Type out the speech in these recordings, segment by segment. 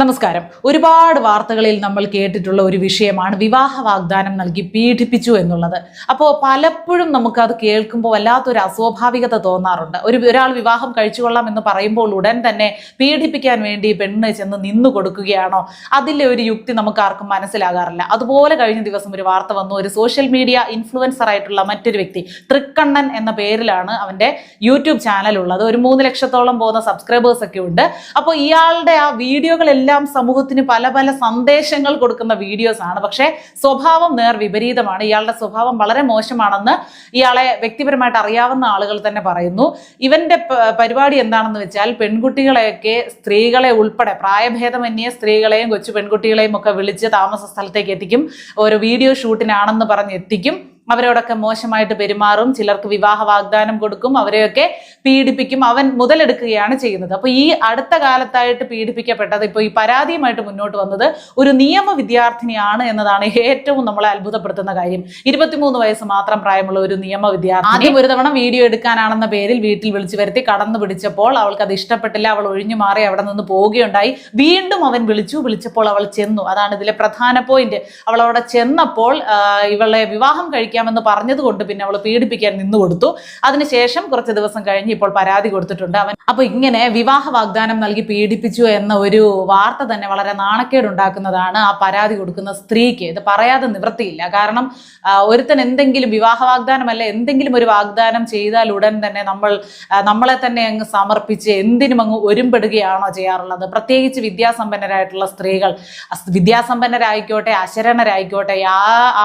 നമസ്കാരം. ഒരുപാട് വാർത്തകളിൽ നമ്മൾ കേട്ടിട്ടുള്ള ഒരു വിഷയമാണ് വിവാഹ വാഗ്ദാനം നൽകി പീഡിപ്പിച്ചു എന്നുള്ളത്. അപ്പോൾ പലപ്പോഴും നമുക്കത് കേൾക്കുമ്പോൾ വല്ലാത്തൊരു അസ്വാഭാവികത തോന്നാറുണ്ട്. ഒരു ഒരാൾ വിവാഹം കഴിച്ചുകൊള്ളാം എന്ന് പറയുമ്പോൾ ഉടൻ തന്നെ പീഡിപ്പിക്കാൻ വേണ്ടി പെണ്ണ് ചെന്ന് നിന്നു കൊടുക്കുകയാണോ? അതിലെ ഒരു യുക്തി നമുക്ക് ആർക്കും മനസ്സിലാകാറില്ല. അതുപോലെ കഴിഞ്ഞ ദിവസം ഒരു വാർത്ത വന്നു. ഒരു സോഷ്യൽ മീഡിയ ഇൻഫ്ലുവൻസർ ആയിട്ടുള്ള മറ്റൊരു വ്യക്തി തൃക്കണ്ണൻ എന്ന പേരിലാണ് അവന്റെ യൂട്യൂബ് ചാനൽ ഉള്ളത്. ഒരു മൂന്ന് ലക്ഷത്തോളം പോകുന്ന സബ്സ്ക്രൈബേഴ്സ് ഒക്കെ ഉണ്ട്. അപ്പോൾ ഇയാളുടെ ആ വീഡിയോകളെല്ലാം സമൂഹത്തിന് പല പല സന്ദേശങ്ങൾ കൊടുക്കുന്ന വീഡിയോസ് ആണ്. പക്ഷേ സ്വഭാവം നേർ വിപരീതമാണ്. ഇയാളുടെ സ്വഭാവം വളരെ മോശമാണെന്ന് ഇയാളെ വ്യക്തിപരമായിട്ട് അറിയാവുന്ന ആളുകൾ തന്നെ പറയുന്നു. ഇവന്റെ പരിപാടി എന്താണെന്ന് വെച്ചാൽ പെൺകുട്ടികളെയൊക്കെ സ്ത്രീകളെ ഉൾപ്പെടെ പ്രായഭേദമന്യേ സ്ത്രീകളെയും കൊച്ചു പെൺകുട്ടികളെയും ഒക്കെ വിളിച്ച് താമസ സ്ഥലത്തേക്ക് എത്തിക്കും. ഒരു വീഡിയോ ഷൂട്ടിനാണെന്ന് പറഞ്ഞ് എത്തിക്കും. അവരോടൊക്കെ മോശമായിട്ട് പെരുമാറും ചിലർക്ക് വിവാഹ വാഗ്ദാനം കൊടുക്കും അവരെയൊക്കെ പീഡിപ്പിക്കും അവൻ മുതലെടുക്കുകയാണ് ചെയ്യുന്നത്. അപ്പൊ ഈ അടുത്ത കാലത്തായിട്ട് പീഡിപ്പിക്കപ്പെട്ടത് ഇപ്പോൾ ഈ പരാതിയുമായിട്ട് മുന്നോട്ട് വന്നത് ഒരു നിയമ വിദ്യാർത്ഥിനിയാണ് എന്നതാണ് ഏറ്റവും നമ്മളെ അത്ഭുതപ്പെടുത്തുന്ന കാര്യം. ഇരുപത്തിമൂന്ന് വയസ്സ് മാത്രം പ്രായമുള്ള ഒരു നിയമ വിദ്യാർത്ഥി ആദ്യം ഒരു തവണ വീഡിയോ എടുക്കാനാണെന്ന പേരിൽ വീട്ടിൽ വിളിച്ചു വരുത്തി കടന്നു പിടിച്ചപ്പോൾ അവൾക്ക് അത് ഇഷ്ടപ്പെട്ടില്ല അവൾ ഒഴിഞ്ഞു മാറി അവിടെ നിന്ന് പോവുകയുണ്ടായി. വീണ്ടും അവൻ വിളിച്ചു വിളിച്ചപ്പോൾ അവൾ ചെന്നു. അതാണ് ഇതിലെ പ്രധാന പോയിന്റ് അവൾ അവിടെ ചെന്നപ്പോൾ ഇവളെ വിവാഹം കഴിക്കാമെന്ന് പറഞ്ഞതുകൊണ്ട് പിന്നെ അവൾ പീഡിപ്പിക്കാൻ നിന്നു കൊടുത്തു. അതിനുശേഷം കുറച്ച് ദിവസം കഴിഞ്ഞ് ഇപ്പോൾ പരാതി കൊടുത്തിട്ടുണ്ട് അവൻ. അപ്പൊ ഇങ്ങനെ വിവാഹ വാഗ്ദാനം നൽകി പീഡിപ്പിച്ചു എന്ന ഒരു വാർത്ത തന്നെ വളരെ നാണക്കേടുണ്ടാക്കുന്നതാണ് ആ പരാതി കൊടുക്കുന്ന സ്ത്രീക്ക്. ഇത് പറയാതെ നിവൃത്തിയില്ല. കാരണം ഒരുത്തൻ എന്തെങ്കിലും വിവാഹ വാഗ്ദാനമല്ല എന്തെങ്കിലും ഒരു വാഗ്ദാനം ചെയ്താൽ ഉടൻ തന്നെ നമ്മൾ നമ്മളെ തന്നെ അങ്ങ് സമർപ്പിച്ച് എന്തിനും അങ്ങ് ഒരുമ്പെടുകയാണോ ചെയ്യാറുള്ളത്. പ്രത്യേകിച്ച് വിദ്യാസമ്പന്നരായിട്ടുള്ള സ്ത്രീകൾ. വിദ്യാസമ്പന്നരായിക്കോട്ടെ അശരണരായിക്കോട്ടെ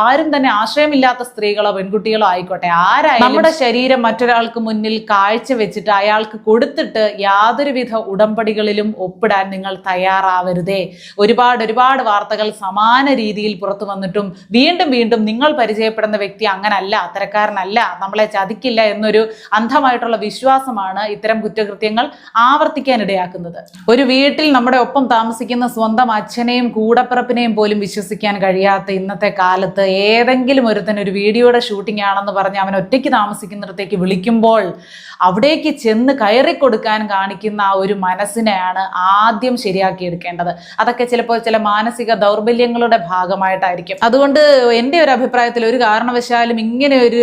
ആരും തന്നെ ആശ്രയമില്ലാത്ത സ്ത്രീകളോ പെൺകുട്ടികളോ ആയിക്കോട്ടെ ആരായാലും നമ്മുടെ ശരീരം മറ്റൊരാൾക്ക് മുന്നിൽ കാഴ്ച വെച്ചിട്ട് അയാൾക്ക് കൊടുത്തിട്ട് യാതൊരുവിധ ഉടമ്പടികളിലും ഒപ്പിടാൻ നിങ്ങൾ തയ്യാറാവരുതേ. ഒരുപാട് ഒരുപാട് വാർത്തകൾ സമാന രീതിയിൽ പുറത്തു വന്നിട്ടും വീണ്ടും വീണ്ടും നിങ്ങൾ പരിചയപ്പെടുന്ന വ്യക്തി അങ്ങനല്ല അത്തരക്കാരനല്ല നമ്മളെ ചതിക്കില്ല എന്നൊരു അന്ധമായിട്ടുള്ള വിശ്വാസമാണ് ഇത്തരം കുറ്റകൃത്യങ്ങൾ ആവർത്തിക്കാൻ ഇടയാക്കുന്നത്. ഒരു വീട്ടിൽ നമ്മുടെ ഒപ്പം താമസിക്കുന്ന സ്വന്തം അച്ഛനെയും കൂടപ്പിറപ്പിനെയും പോലും വിശ്വസിക്കാൻ കഴിയാത്ത ഇന്നത്തെ കാലത്ത് ഏതെങ്കിലും ഒരുത്തൻ ഒരു വീഡിയോയുടെ ഷൂട്ടിംഗ് ആണെന്ന് പറഞ്ഞ് അവൻ ഒറ്റയ്ക്ക് താമസിക്കുന്നിടത്തേക്ക് വിളിക്കുമ്പോൾ അവിടേക്ക് ചെന്ന് കയറി കൊടുക്കാൻ കാണിക്കുന്ന ആ ഒരു മനസ്സിനെയാണ് ആദ്യം ശരിയാക്കിയെടുക്കേണ്ടത്. അതൊക്കെ ചിലപ്പോൾ ചില മാനസിക ദൗർബല്യങ്ങളുടെ ഭാഗമായിട്ടായിരിക്കും. അതുകൊണ്ട് എന്റെ ഒരു അഭിപ്രായത്തിൽ ഒരു കാരണവശാലും ഇങ്ങനെ ഒരു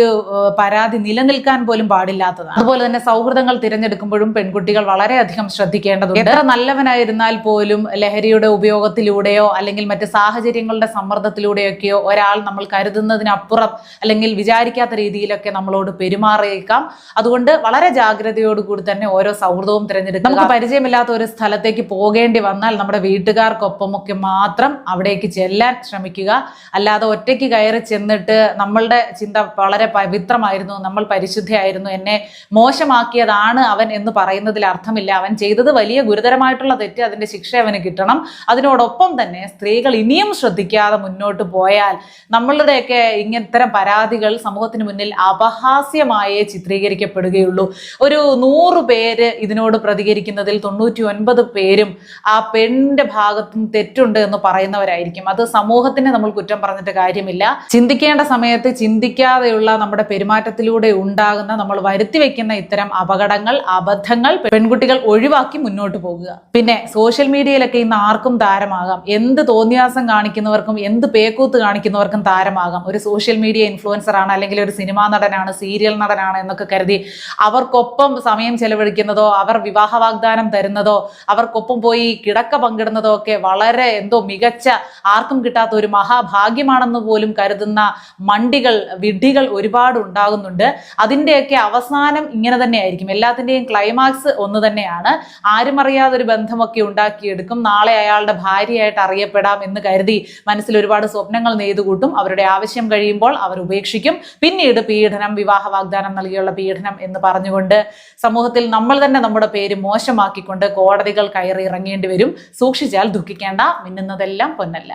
പരാതി നിലനിൽക്കാൻ പോലും പാടില്ലാത്തതാണ്. അതുപോലെ തന്നെ സൗഹൃദങ്ങൾ തിരഞ്ഞെടുക്കുമ്പോഴും പെൺകുട്ടികൾ വളരെയധികം ശ്രദ്ധിക്കേണ്ടതുണ്ട്. എത്ര നല്ലവനായിരുന്നാൽ പോലും ലഹരിയുടെ ഉപയോഗത്തിലൂടെയോ അല്ലെങ്കിൽ മറ്റ് സാഹചര്യങ്ങളുടെ സമ്മർദ്ദത്തിലൂടെയൊക്കെയോ ഒരാൾ നമ്മൾ കരുതുന്നതിനപ്പുറം അല്ലെങ്കിൽ വിചാരിക്കാത്ത രീതിയിലൊക്കെ നമ്മളോട് പെരുമാറിയേക്കാം. അതുകൊണ്ട് വളരെ ജാഗ്രതയോടുകൂടി തന്നെ ഓരോ സൗഹൃദവും തിരഞ്ഞെടുക്കുക. നമുക്ക് പരിചയമില്ലാത്ത ഒരു സ്ഥലത്തേക്ക് പോകേണ്ടി വന്നാൽ നമ്മുടെ വീട്ടുകാർക്കൊപ്പമൊക്കെ മാത്രം അവിടേക്ക് ചെല്ലാൻ ശ്രമിക്കുക. അല്ലാതെ ഒറ്റയ്ക്ക് കയറി ചെന്നിട്ട് നമ്മളുടെ ചിന്ത വളരെ പവിത്രമായിരുന്നു നമ്മൾ പരിശുദ്ധയായിരുന്നു എന്നെ മോശമാക്കിയതാണ് അവൻ എന്ന് പറയുന്നതിൽ അർത്ഥമില്ല. അവൻ ചെയ്തത് വലിയ ഗുരുതരമായിട്ടുള്ള തെറ്റ് അതിന്റെ ശിക്ഷ അവന് കിട്ടണം. അതിനോടൊപ്പം തന്നെ സ്ത്രീകൾ ഇനിയും ശ്രദ്ധിക്കാതെ മുന്നോട്ട് പോയാൽ നമ്മളുടെയൊക്കെ ഇങ്ങനത്തരം പരാതികൾ സമൂഹത്തിന് മുന്നിൽ അപഹാസ്യമായേ ചിത്രീകരിക്കപ്പെടുകയുള്ളൂ. ഒരു നൂറ് പേര് ഇതിനോട് പ്രതികരിക്കുന്നതിൽ തൊണ്ണൂറ്റി ഒൻപത് പേരും ആ പെണ്ണിന്റെ ഭാഗത്തും തെറ്റുണ്ട് എന്ന് പറയുന്നവരായിരിക്കും. അത് സമൂഹത്തിനെ നമ്മൾ കുറ്റം പറഞ്ഞിട്ട് കാര്യമില്ല. ചിന്തിക്കേണ്ട സമയത്ത് ചിന്തിക്കാതെയുള്ള നമ്മുടെ പെരുമാറ്റത്തിലൂടെ ഉണ്ടാകുന്ന നമ്മൾ വരുത്തി വെക്കുന്ന ഇത്തരം അപകടങ്ങൾ അബദ്ധങ്ങൾ പെൺകുട്ടികൾ ഒഴിവാക്കി മുന്നോട്ട് പോകുക. പിന്നെ സോഷ്യൽ മീഡിയയിലൊക്കെ ഇന്ന് ആർക്കും താരമാകാം. എന്ത് തോന്നിയാസം കാണിക്കുന്നവർക്കും എന്ത് പേക്കൂത്ത് കാണിക്കുന്നവർക്കും താരമാകാം. ഒരു സോഷ്യൽ മീഡിയ ഇൻഫ്ലുവൻസർ ആണ് അല്ലെങ്കിൽ ഒരു സിനിമാ നടനാണ് സീരിയൽ നടനാണ് എന്നൊക്കെ കരുതി അവർക്കൊപ്പം സമയം ചെലവഴിക്കുന്നതോ അവർ വിവാഹ വാഗ്ദാനം തരുന്നതോ അവർക്കൊപ്പം പോയി കിടക്ക പങ്കിടുന്നതോ ഒക്കെ വളരെ എന്തോ മികച്ച ആർക്കും കിട്ടാത്ത ഒരു മഹാഭാഗ്യമാണെന്ന് പോലും കരുതുന്ന മണ്ടികൾ വിഡ്ഢികൾ ഒരുപാട് ഉണ്ടാകുന്നുണ്ട്. അതിന്റെയൊക്കെ അവസാനം ഇങ്ങനെ തന്നെയായിരിക്കും. എല്ലാത്തിന്റെയും ക്ലൈമാക്സ് ഒന്ന് തന്നെയാണ്. ആരും അറിയാതെ ഒരു ബന്ധമൊക്കെ ഉണ്ടാക്കിയെടുക്കും. നാളെ അയാളുടെ ഭാര്യയായിട്ട് അറിയപ്പെടാം എന്ന് കരുതി മനസ്സിൽ ഒരുപാട് സ്വപ്നങ്ങൾ നെയ്തുകൂട്ടും. അവരുടെ ആവശ്യം കഴിയുമ്പോൾ അവർ ഉപേക്ഷിക്കും. പിന്നീട് പീഡനം വിവാഹ വാഗ്ദാനം നൽകിയുള്ള പീഡനം എന്ന് പറഞ്ഞുകൊണ്ട് സമൂഹത്തിൽ നമ്മൾ തന്നെ നമ്മുടെ പേര് മോശമാക്കിക്കൊണ്ട് കോടതികൾ കയറി ഇറങ്ങേണ്ടി വരും. സൂക്ഷിച്ചാൽ ദുഃഖിക്കേണ്ട മിന്നുന്നതെല്ലാം പൊന്നല്ല.